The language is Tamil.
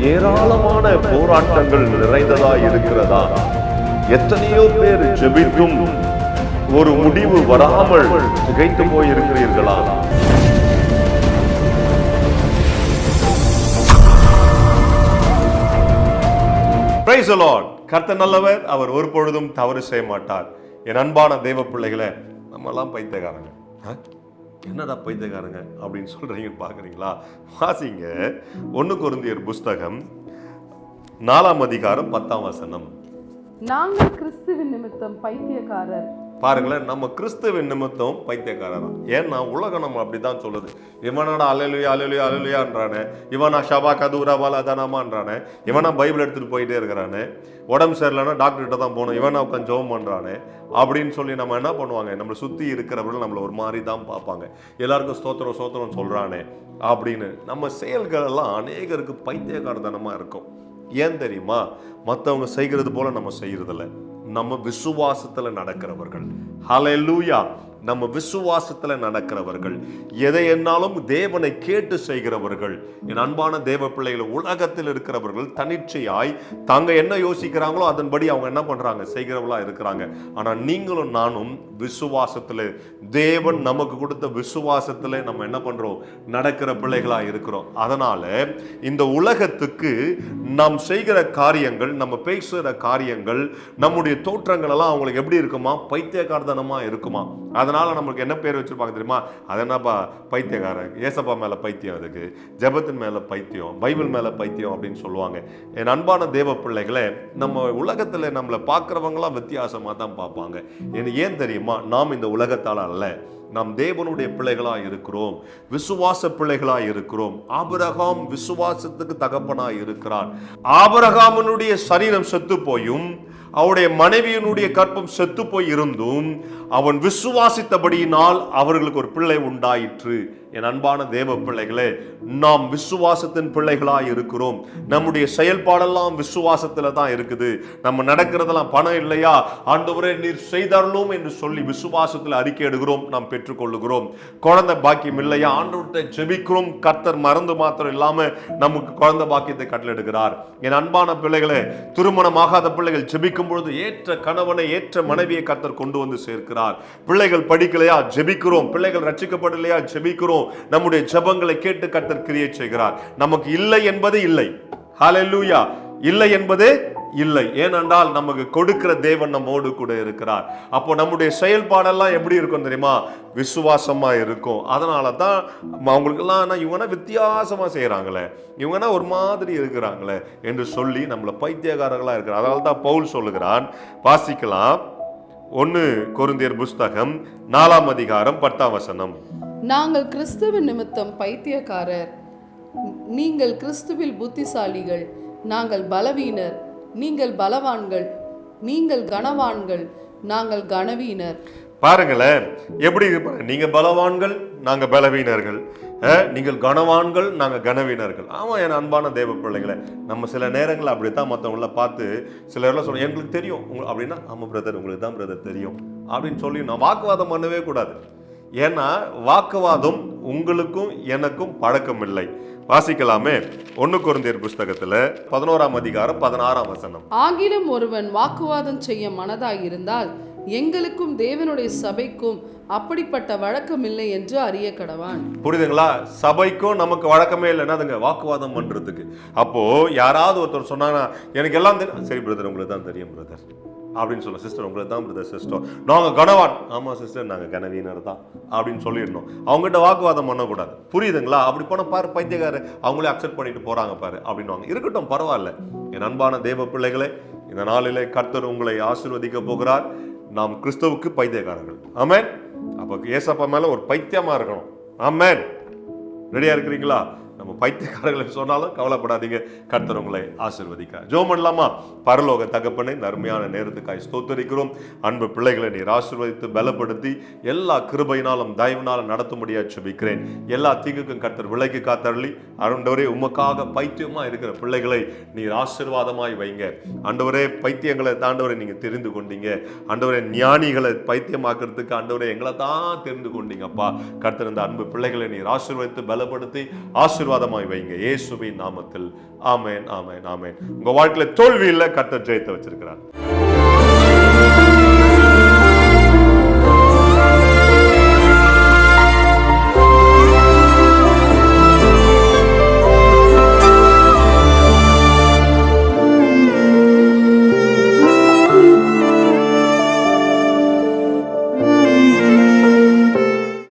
ஏராளமான போராட்டங்கள் நிறைந்ததா இருக்கிறதா எத்தனையோ பேர் ஜெபிக்கும் ஒரு முடிவு வராமல் திகைத்து போயிருக்கிறீர்களா? கர்த்த நல்லவர். அவர் ஒரு பொழுதும் தவறு செய்ய மாட்டார் என் அன்பான தெய்வ பிள்ளைகளை நம்ம எல்லாம் பைத்தியக்காரங்க. ஆ? என்னடா பைத்தியக்காரங்க அப்படின்னு சொல்கிறீங்கன்னு பார்க்குறீங்களா? வாசிங்க. ஒன்று குருந்தியர் புஸ்தகம் நாலாம் அதிகாரம் பத்தாம் வசனம். நாங்கள் கிறிஸ்துவின் நிமித்தம் பைத்தியக்காரர். பாருங்களேன் நம்ம கிறிஸ்துவின் நிமித்தம் பைத்தியக்காரன் ஏன்னா உலகம் நம்ம அப்படி தான் சொல்லுது. இவனோட அலலுயா அலலுயா அலலுயான்றானே இவனா ஷபா கதூரா பாலா இவனா பைபிள் எடுத்துகிட்டு போயிட்டே இருக்கிறானே. உடம்பு சரியில்லைன்னா டாக்டர்கிட்ட தான் போகணும். இவனா உட்காந்து ஜோம் பண்ணுறானே அப்படின்னு சொல்லி நம்ம என்ன பண்ணுவாங்க? நம்மளை சுற்றி இருக்கிறவர்கள் நம்மளை ஒரு மாதிரி தான் பார்ப்பாங்க. எல்லாருக்கும் ஸ்தோத்திரம் சோத்திரம் சொல்கிறானே அப்படின்னு. நம்ம செயல்கள் எல்லாம் அநேகருக்கு பைத்தியக்காரத்தனமா இருக்கும். ஏன் தெரியுமா? மற்றவங்க செய்கிறது போல் நம்ம செய்கிறதில்ல நம்ம விசுவாசத்தில் நடக்கிறவர்கள். ஹலெல்லூயா நம்ம விசுவாசத்துல நடக்கிறவர்கள் எதை என்னாலும் தேவனை கேட்டு செய்கிறவர்கள் என் அன்பான தேவ பிள்ளைகள் உலகத்தில் இருக்கிறவர்கள் தனிச்சையாய் தாங்க என்ன யோசிக்கிறாங்களோ அதன்படி அவங்க என்ன பண்றாங்க? செய்கிறவங்களா இருக்கிறாங்க. ஆனா நீங்களும் நானும் விசுவாசத்துல தேவன் நமக்கு கொடுத்த விசுவாசத்துல நம்ம என்ன பண்றோம்? நடக்கிற பிள்ளைகளா இருக்கிறோம். அதனால இந்த உலகத்துக்கு நாம் செய்கிற காரியங்கள் நம்ம பேசுகிற காரியங்கள் நம்முடைய தோற்றங்கள் எல்லாம் அவங்களுக்கு எப்படி இருக்குமா? பைத்தியக்காரத்தனமா இருக்குமா? அதனால் நம்மளுக்கு என்ன பேர் வச்சுருப்பாங்க தெரியுமா? அது என்னப்பா? பைத்தியக்காரன். ஏசப்பா மேலே பைத்தியம் அதுக்கு. ஜெபத்தின் மேலே பைத்தியம். பைபிள் மேலே பைத்தியம் அப்படின்னு சொல்லுவாங்க. என் அன்பான தேவ பிள்ளைகளை நம்ம உலகத்தில் நம்மளை பார்க்குறவங்களாம் வித்தியாசமாக தான் பார்ப்பாங்க. ஏன் ஏன் தெரியுமா? நாம் இந்த உலகத்தால் அல்ல. நாம் தேவனுடைய பிள்ளைகளாக இருக்கிறோம். விசுவாச பிள்ளைகளாக இருக்கிறோம். ஆபரகாம் விசுவாசத்துக்கு தகப்பனாக இருக்கிறான் ஆபரகாமனுடைய சரீரம் செத்து போயும் அவருடைய மனைவியினுடைய கற்பம் செத்து போய் இருந்தும் அவன் விசுவாசித்தபடியினால் அவர்களுக்கு ஒரு பிள்ளை உண்டாயிற்று. என் அன்பான தேவ பிள்ளைகளே நாம் விசுவாசத்தின் பிள்ளைகளாக இருக்கிறோம். நம்முடைய செயல்பாடெல்லாம் விசுவாசத்துல தான் இருக்குது. நம்ம நடக்கிறதெல்லாம் பணம் இல்லையா? ஆண்டவரே நீர் செய்தரலும் என்று சொல்லி விசுவாசத்தில் அறிக்கை எடுக்கிறோம் நாம் பெற்றுக்கொள்ளுகிறோம். குழந்தை பாக்கியம் இல்லையா? ஆண்டவர்கிட்ட ஜெபிக்கிறோம். கர்த்தர் மறந்து மாத்திரம் இல்லாம நமக்கு குழந்தை பாக்கியத்தை கட்டளெடுக்கிறார் என் அன்பான பிள்ளைகளே திருமணமாகாத பிள்ளைகள் ஜெபிக்கும் பொழுது ஏற்ற கணவனை ஏற்ற மனைவியை கர்த்தர் கொண்டு வந்து சேர்க்கிறார். பிள்ளைகள் படிக்கலையா? ஜெபிக்கிறோம். பிள்ளைகள் ரட்சிக்கப்படலையா? ஜெபிக்கிறோம். நம்முடைய ஜெபங்களை கேட்டு கர்த்தர் கிரியேட் செய்கிறார். நமக்கு இல்லை என்பது இல்லை. ஹலெல்லூயா இல்லை என்பதே இல்லை. ஏனென்றால் நமக்கு கொடுக்கிற தேவன் நம்மோடு கூட இருக்கிறார். அப்போ நம்முடைய செயல்பாடெல்லாம் எப்படி இருக்கும் தெரியுமா? விசுவாசமா இருக்கும். அதனால தான் அவங்களுக்கெல்லாம் ஆனா இவங்கன்னா வித்தியாசமா செய்கிறாங்களே இவங்கன்னா ஒரு மாதிரி இருக்கிறாங்களே? என்று சொல்லி நம்மளை பைத்தியக்காரர்களா இருக்கிறார். அதனால தான் பவுல் சொல்லுகிறான். வாசிக்கலாம். ஒன்று கொருந்தியர் புஸ்தகம் நாலாம் அதிகாரம் பத்தாம் வசனம். நாங்கள் கிறிஸ்துவின் நிமித்தம் பைத்தியக்காரர். நீங்கள் கிறிஸ்துவில் புத்திசாலிகள். நாங்கள் பலவீனர். நீங்கள் பலவான்கள். நீங்கள் கனவான்கள். நாங்கள் கனவீனர். பாருங்களேன். எப்படி நீங்கள் பலவான்கள் நாங்கள் பலவீனர்கள். நீங்கள் கனவான்கள் நாங்கள் கனவீனர்கள். ஆமாம் என் அன்பான தேவ பிள்ளைகளே. நம்ம சில நேரங்களில் அப்படி தான் மற்றவங்கள பார்த்து சிலர்லாம் சொல்லுவோம் எங்களுக்கு தெரியும். உங்களுக்கு அப்படின்னா ஆமாம் பிரதர் உங்களுக்கு தான் பிரதர் தெரியும். அப்படின்னு சொல்லி நான் வாக்குவாதம் பண்ணவே கூடாது. ஏன்னா வாக்குவாதம் உங்களுக்கும் எனக்கும் பழக்கம் இல்லை வாசிக்கலாமே. ஒன்னு குருந்தியர் புஸ்தகத்துல பதினோராம் அதிகாரம் பதினாறாம் வசனம். ஆகிலும் ஒருவன் வாக்குவாதம் செய்ய மனதாயிருந்தால் எங்களுக்கும் தேவனுடைய சபைக்கும் அப்படிப்பட்ட வழக்கம் இல்லை என்று அறிய கடவான். புரியுதுங்களா? சபைக்கும் நமக்கு வழக்கமே இல்லை என்னதுங்க வாக்குவாதம் பண்றதுக்கு. அப்போ யாராவது ஒருத்தர் சொன்னாங்கன்னா எனக்கு எல்லாம் தெரியும் சரி பிரதர் உங்களுக்கு தான் தெரியும் பிரதர் அப்படின்னு சொல்ல சிஸ்டர் உங்களுக்கு தான் பிரதர் சிஸ்டர் நாங்கள் கனவான் ஆமாம் சிஸ்டர் நாங்கள் கனவீனர் தான் அப்படின்னு சொல்லிடணும். அவங்ககிட்ட வாக்குவாதம் பண்ணக்கூடாது. புரியுதுங்களா? அப்படி போனால் பாரு பைத்தியக்காரர். அவங்களே அக்செப்ட் பண்ணிட்டு போகிறாங்க பாரு அப்படின்னுவாங்க. இருக்கட்டும் பரவாயில்ல. என் அன்பான தேவ பிள்ளைகளே இந்த நாளிலே கர்த்தர் உங்களை ஆசிர்வதிக்க போகிறார். நாம் கிறிஸ்துவுக்கு பைத்தியக்காரர்கள். ஆமேன் அப்போ ஏசப்பா மேலே ஒரு பைத்தியமாக இருக்கணும். ஆமேன் ரெடியாக இருக்கிறீங்களா? நம்ம பைத்தியக்காரர்களை சொன்னாலும் கவலைப்படாதீங்க. கர்த்தர் உங்களை ஆசீர்வதிக்க ஜோ பண்ணலாமா? பரலோக தகப்பனை நர்மையான நேரத்துக்காய் ஸ்தோத்தரிக்கிறோம். அன்பு பிள்ளைகளை நீர் ஆசிர்வதித்து பலப்படுத்தி எல்லா கிருபையினாலும் தயவினாலும் நடத்தும்படியா சுபிக்கிறேன் எல்லா தீங்குக்கும் கர்த்தர் விலைக்கு காத்தருளி. அண்டவரே உமக்காக பைத்தியமா இருக்கிற பிள்ளைகளை நீர் ஆசீர்வாதமாய் வைங்க. அண்டவரே பைத்தியங்களை தாண்டவரை நீங்க தெரிந்து கொண்டீங்க. அண்டவரே ஞானிகளை பைத்தியமாக்குறதுக்கு ஆண்டவரே எங்களை தான் தெரிந்து கொண்டீங்கப்பா. கர்த்தர் இந்த அன்பு பிள்ளைகளை நீர் ஆசிர்வதித்து பலப்படுத்தி ஆசீர்வாதமாய் வைங்க. இயேசுவின் நாமத்தில். ஆமேன் ஆமேன் ஆமேன். உங்க வாழ்க்கையில தோல்வி இல்லை கர்த்தர் ஜெயித்து வச்சிருக்கிறார்.